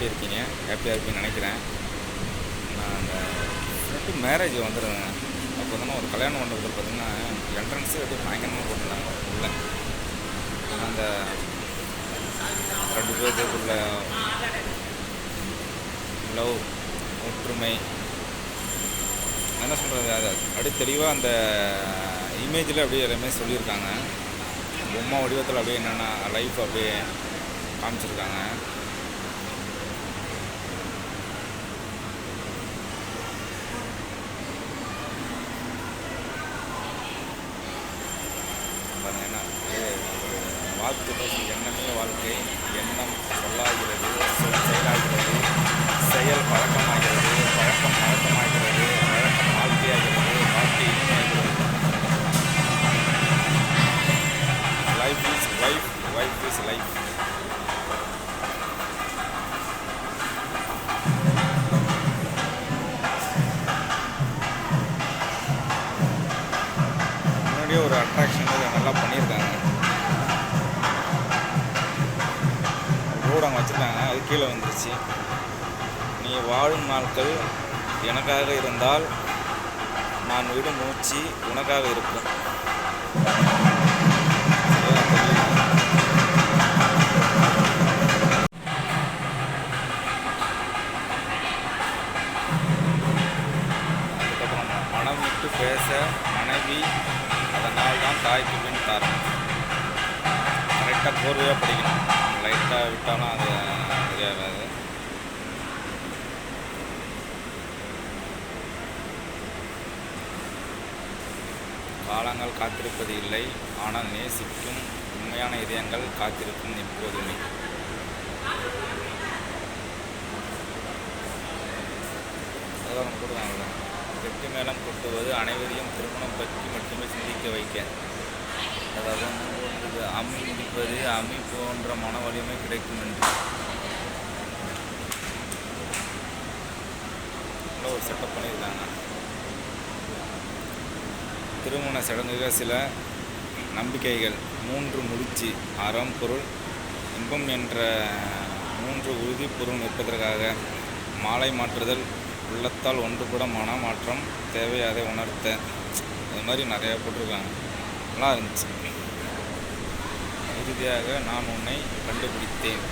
எப்படி இருக்கீங்க ஹாப்பியாக இருப்பீங்கன்னு நினைக்கிறேன். நான் அந்த ஃப்ரெண்டு மேரேஜ் வந்துடுங்க அப்போ தானே ஒரு கல்யாண மண்டபத்தில் பார்த்தீங்கன்னா என்ட்ரன்ஸு அப்படியே பயங்கரமாக போட்டிருந்தாங்க. உள்ள. அந்த ரெண்டு பேர்த்துக்குள்ள லவ் ஒற்றுமை. என்ன சொல்கிறது அது அப்படியே தெளிவாக அந்த இமேஜில் அப்படியே எல்லாமே சொல்லியிருக்காங்க. பொம்மை வடிவத்தில் அப்படியே என்னென்ன லைஃப் அப்படியே காமிச்சிருக்காங்க பாருங்க என்ன இது ஒரு வாழ்த்து எண்ணமே வாழ்க்கை எண்ணம் சொல்லாகிறது செயலாகிறது செயல் பழக்கமாகிறது பழக்கம் பழக்கமாகிறது பழக்கம் வாழ்க்கையாகிறது வாழ்க்கை இனிமையாகிறது. Life is life life is life முன்னாடியே ஒரு அட்ராக்ஷன் நல்லா பண்ணியிருக்காங்க. ரோடு வச்சுருக்காங்க அது கீழே வந்துருச்சு நீ வாழும் நாட்கள் எனக்காக இருந்தால் நான் விடும் மூச்சு உனக்காக இருக்கும். அதுக்கப்புறம் மனம் விட்டு பேச மனைவி அதனால் தான் தாய்க்கு பின் தரேன் லைட்டாக கோர்வையாக படிக்கணும். லைட்டாக விட்டாலும் அது சரியாகாது காலங்கள் காத்திருப்பது இல்லை. ஆனால் நேசிக்கும் உண்மையான இதயங்கள் காத்திருக்கும் எப்போதுமே. அதெல்லாம் கொடுக்குறாங்கல்ல வெற்றி மேளம் கொட்டுவது அனைவரையும் திருமணம் பற்றி மட்டுமே சிந்திக்க வைக்க. அதாவது வந்து அம்மி அம்மி போன்ற மன வலிமை கிடைக்கும் என்று. ஒரு செட்டப் பண்ணியிருக்காங்க. திருமண சடங்குகள் சில நம்பிக்கைகள். மூன்று முடிச்சு அறம் பொருள் இன்பம் என்ற மூன்று உறுதி பொருள் நிற்பதற்காக மாலை மாற்றுதல் உள்ளத்தால் ஒன்றுபட மனமாற்றம் தேவை அதை உணர்த்த. இது மாதிரி நிறையா போட்டிருக்காங்க. நல்லா இருந்துச்சு இறுதியாக நான் உன்னை கண்டுபிடித்தேன்.